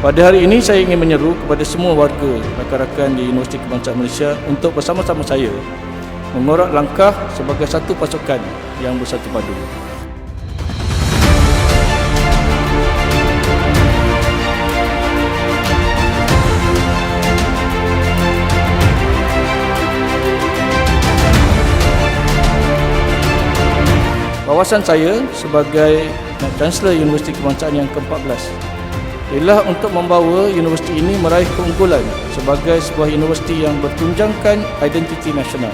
Pada hari ini saya ingin menyeru kepada semua warga rakan-rakan di Universiti Kebangsaan Malaysia untuk bersama-sama saya mengorak langkah sebagai satu pasukan yang bersatu padu. Wawasan saya sebagai Chancellor Universiti Kebangsaan yang ke-14 ialah untuk membawa universiti ini meraih keunggulan sebagai sebuah universiti yang bertunjangkan identiti nasional.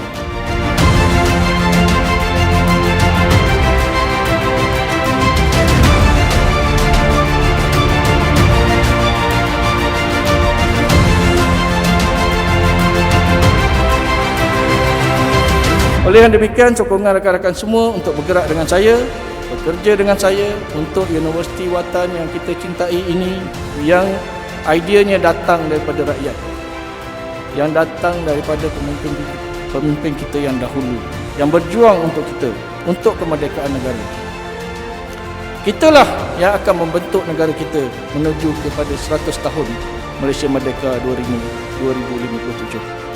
Oleh yang demikian, sokongan rakan-rakan semua untuk bergerak dengan saya, bekerja dengan saya untuk Universiti Watan yang kita cintai ini yang ideanya datang daripada rakyat. Yang datang daripada pemimpin pemimpin kita yang dahulu yang berjuang untuk kita, untuk kemerdekaan negara. Kitalah yang akan membentuk negara kita menuju kepada 100 tahun Malaysia Merdeka 2000, 2057.